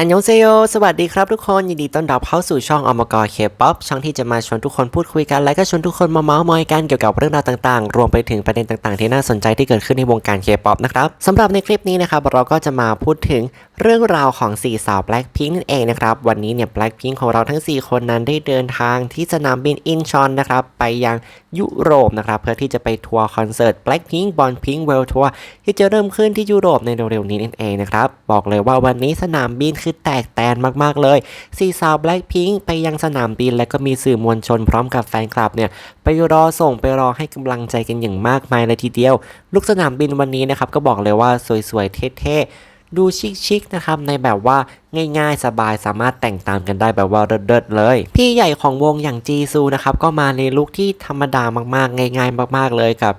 อันยองเซโยสวัสดีครับทุกคน ยินดีต้อนรับเข้าสู่ช่องอมกรเคป๊อปช่องที่จะมาชวนทุกคนพูดคุยกัน และก็ชวนทุกคนมาเมาส์มอยกันเกี่ยวกับเรื่องราวต่างๆ รวมไปถึงประเด็นต่างๆ ที่น่าสนใจที่เกิดขึ้นในวงการเคป๊อปนะครับสำหรับในคลิปนี้นะครับเราก็จะมาพูดถึงเรื่องราวของสี่สาว Blackpink นั่นเองนะครับ วันนี้เนี่ย Blackpink ของเราทั้ง 4 คนนั้นได้เดินทางที่สนามบินอินชอนนะครับไปยังยุโรปนะครับเพื่อที่จะไปทัวร์คอนเสิร์ต Blackpink Born Pink World Tour ที่จะเริ่มขึ้นที่ยุโรปในเร็วๆนี้นั่นเองนะครับบอกเลยว่าวันนี้สนามบินคือแตกแตนมากๆเลยสี่สาว Blackpink ไปยังสนามบิน และก็มีสื่อมวลชนพร้อมกับแฟนคลับเนี่ยไปรอส่งไปรอให้กำลังใจกันอย่างมากมายเลยทีเดียว ลูกสนามบินวันนี้นะครับก็บอกเลยว่าสวยๆเท่ๆดูชิคๆนะครับในแบบว่าง่ายๆ สบายสามารถแต่งตามกันได้แบบว่าเลิศๆเลย พี่ใหญ่ของวงอย่างจีซูนะครับก็มาในลุคที่ธรรมดามากๆ ง่าย ๆ มาก ๆเลยกับ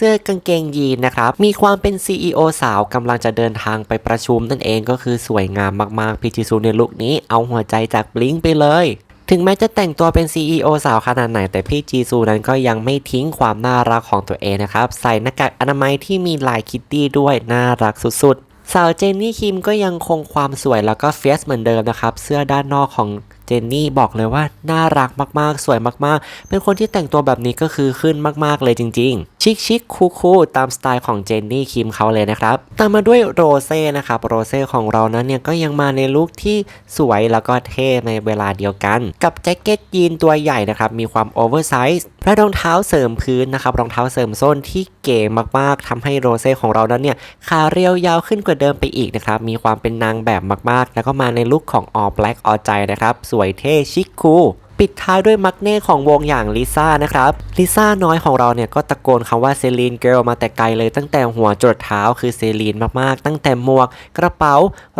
สื้อกางเกงยีนนะครับ มีความเป็น CEO สาวกำลังจะเดินทางไปประชุมนั่นเองก็คือสวยงามมากๆพี่จีซูในลุคนี้เอาหัวใจจากบลิงไปเลยถึงแม้จะแต่งตัวเป็น CEO สาวขนาดไหน แต่พี่จีซูนั้นก็ยังไม่ทิ้งความน่ารักของตัวเองนะครับ ใส่หน้ากากอนามัยที่มีลายคิตตี้ด้วย น่ารักสุดๆ สาวเจนนี่คิมก็ยังคงความสวยแล้วก็เฟียสเหมือนเดิมนะครับ เสื้อด้านนอกของ จนนี่บอกเลยว่าน่ารักมากๆ สวยมากๆ เป็นคนที่แต่งตัวแบบนี้ก็คือขึ้นมากๆเลยจริง ๆ ชิคชิคคูคูตามสไตล์ของเจนนี่คิมเขาเลยนะครับ ตามมาด้วยโรเซ่นะครับโรเซ่ของเรานั้นเนี่ยก็ยังมาในลุคที่สวยแล้วก็เท่ในเวลาเดียวกัน กับแจ็คเก็ตยีนตัวใหญ่นะครับมีความโอเวอร์ไซส์และรองเท้าเสริมพื้นนะครับรองเท้าเสริมส้นที่เก๋มากๆทำให้โรเซ่ของเรานั้นเนี่ยขาเรียวยาวขึ้นกว่าเดิมไปอีกนะครับมีความเป็นนางแบบมากๆ แล้วก็มาในลุคของออ l black ออใจนะครับสวยเท่ชิคคูล ปิดท้ายด้วยมักเน่ของวงอย่างลิซ่านะครับลิซ่าน้อยของเราเนี่ยก็ตะโกนคำว่าเซรีนเกิลมาแต่ไกลเลยตั้งแต่หัวจรดเท้าคือเซรีนมากๆ ตั้งแต่หมวกกระเป๋า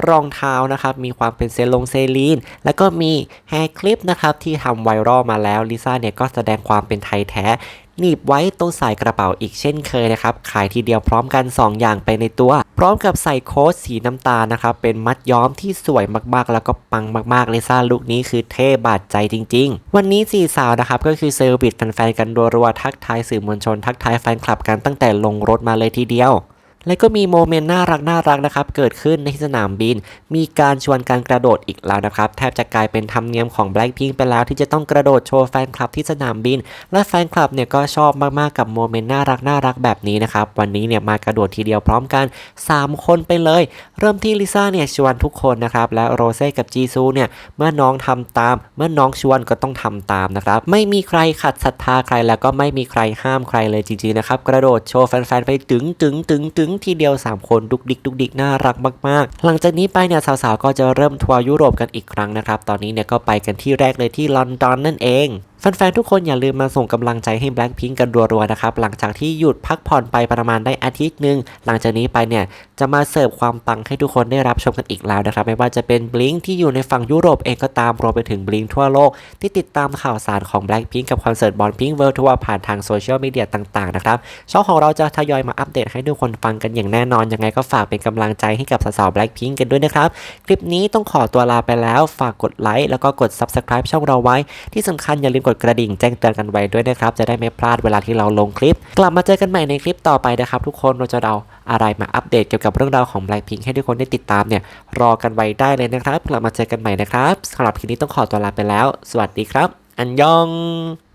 รองเท้านะครับมีความเป็นเซลงเซรีนแล้วก็มีแฮร์คลิปนะครับที่ทำไวรัลมาแล้วลิซ่าเนี่ยก็แสดงความเป็นไทยแท้ หนีบไว้ตรงสายกระเป๋าอีกเช่นเคยนะครับ ขายทีเดียวพร้อมกัน 2 อย่างไปในตัว พร้อมกับใส่โค้ดสีน้ำตาลนะครับ เป็นมัดย้อมที่สวยมากๆ แล้วก็ปังมากๆเลยซ่าลุคนี้คือเท่บาดใจจริง ๆ วันนี้สี่สาวนะครับก็คือเซอร์วิสแฟนๆกันรัวๆทักทายสื่อมวลชนทักทายแฟนคลับกันตั้งแต่ลงรถมาเลยทีเดียว และก็มีโมเมนต์น่ารักน่ารักนะครับ เกิดขึ้นในสนามบิน มีการชวนการกระโดดอีกแล้วนะครับ แทบจะกลายเป็นธรรมเนียมของ Blackpink ไปแล้วที่จะต้องกระโดดโชว์แฟนคลับที่สนามบิน และแฟนคลับเนี่ยก็ชอบมากๆกับโมเมนต์น่ารักน่ารักแบบนี้นะครับ วันนี้เนี่ยมากระโดดทีเดียวพร้อมกัน 3 คนไปเลย เริ่มที่ลิซ่าเนี่ยชวนทุกคนนะครับและโรเซ่กับจีซูเนี่ยเมื่อน้องทำตาม เมื่อน้องชวนก็ต้องทำตามนะครับไม่มีใครขัดศรัทธาใครแล้วก็ไม่มีใครห้ามใครเลยจริงๆนะครับกระโดดโชว์แฟนๆไปตึงตึงตึงตึงทีเดียว 3 คนดุกดิกดุกดิกน่ารักมากๆ หลังจากนี้ไปเนี่ยสาวๆก็จะเริ่มทัวร์ยุโรปกันอีกครั้งนะครับตอนนี้เนี่ยก็ไปกันที่แรกเลยที่ลอนดอนนั่นเอง แฟนๆทุกคนอย่าลืมมาส่งกำลังใจให้ Blackpink กันรัวๆนะครับ หลังจากที่หยุดพักผ่อนไปประมาณได้อาทิตย์หนึ่งหลังจากนี้ไปเนี่ย จะมาเสิร์ฟความปังให้ทุกคนได้รับชมกันอีกแล้วนะครับ ไม่ว่าจะเป็น Blink ที่อยู่ในฝั่งยุโรปเองก็ตามรวมไปถึง Blink ทั่วโลก ที่ติดตามข่าวสารของ Blackpink กับคอนเสิร์ตบอลพิงเวิร์ทัวร์ผ่านทางโซเชียลมีเดียต่างๆนะครับช่องของเราจะทยอยมาอัปเดตให้ทุกคนฟังกันอย่างแน่นอนยังไงก็ฝากเป็นกำลังใจให้กับสาวๆ Blackpink กันด้วยนะครับคลิปนี้ต้องขอตัวลาไปแล้วฝากกดไลค์แล้วก็กด Subscribe ช่องเราไว้ที่สำคัญอย่าลืมกดกระดิ่งแจ้งเตือนกันไว้ด้วยนะครับ จะได้ไม่พลาดเวลาที่เราลงคลิป กลับมาเจอกันใหม่ในคลิปต่อไปนะครับทุกคนเราจะเอาอะไรมาอัปเดตเกี่ยวกับเรื่องราวของ Blackpink ให้ทุกคนได้ติดตามเนี่ยรอกันไว้ได้เลยนะครับ กลับมาเจอกันใหม่นะครับสำหรับคลิปนี้ต้องขอตัวลาไปแล้ว สวัสดีครับ อันยอง